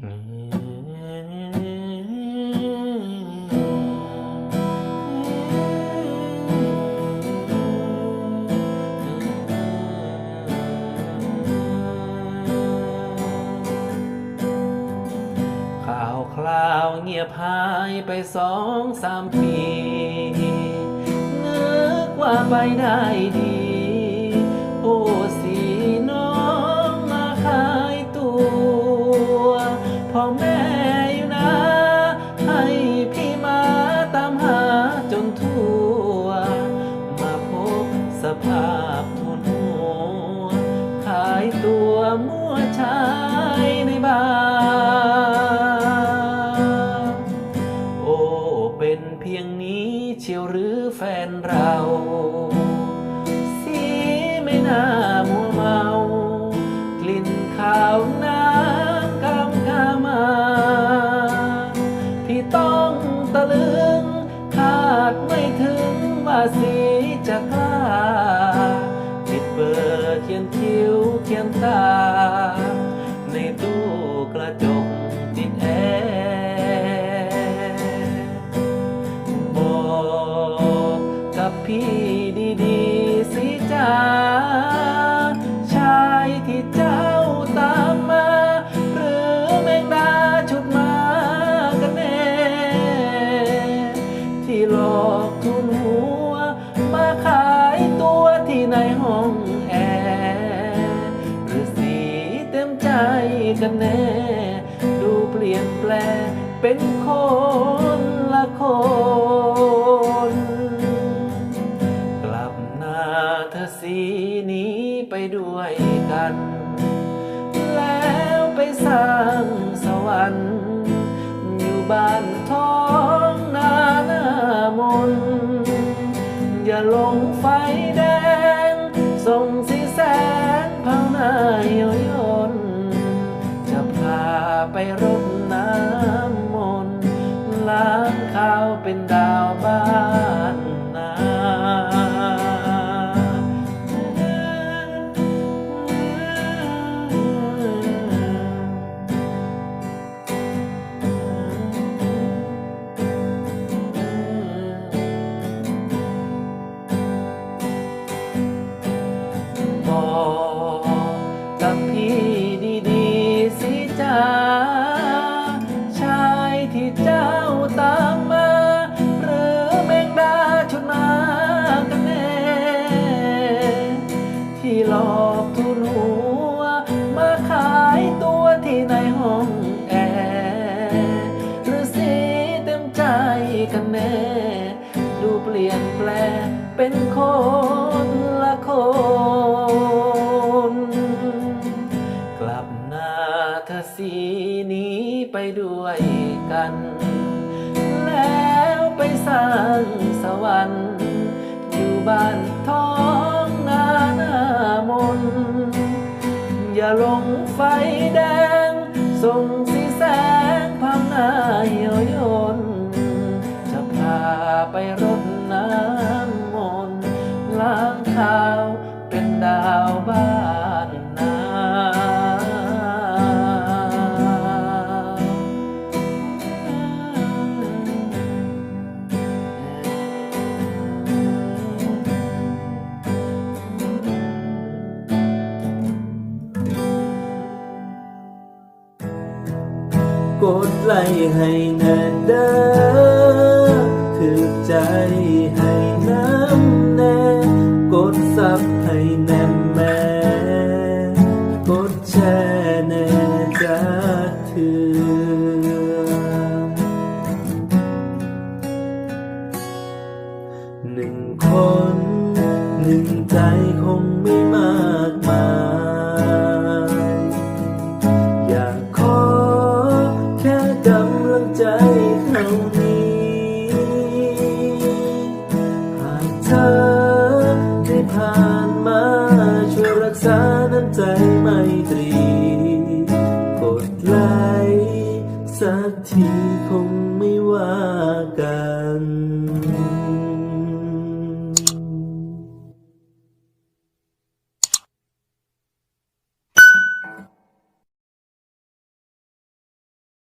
ข่าวคราวเงียบหายไปสองสามปีนึกว่าไปได้ดี โอ้ ทั่ว มาพบสภาพทุนหัว ขายตัวมั่วชายในบาร์โอ้ เป็นเพียงนี้เชียวหรือแฟนเรา สีไม่น่ามัวเมา ว่าสีจะกล้าปิดเบอร์เขียนคิ้วเขียนตา ในตู้กระจกติดแอร์บอกกับพี่ดีๆสิจ้า กันแน่ ดูเปลี่ยนแปลงเป็นคนละคน กลับหน้าเธอสีนี้ไปด้วยกัน แล้วไปสร้างสวรรค์อยู่บ้านท้องนาหน้ามน อย่าลงไฟแดงส่งสีแสงเผาหน้าเยอยยน ไปรดน้ำมนต์ล้างข้าวเป็นดาวบ้าน เป็นคนละคน กลับหน้าเธอสีนี้ไปด้วยกัน แล้วไปสร้างสวรรค์อยู่บ้านท้องนาหน้ามน อย่าลงไฟแดงส่ง ขาวเป็นดาวบ้านนากดไลค์ให้แน่เด้อ จ้าเทือหนึ่งคนหนึ่งใจคงไม่มากมาย อยากขอแค่กำลังใจเท่านี้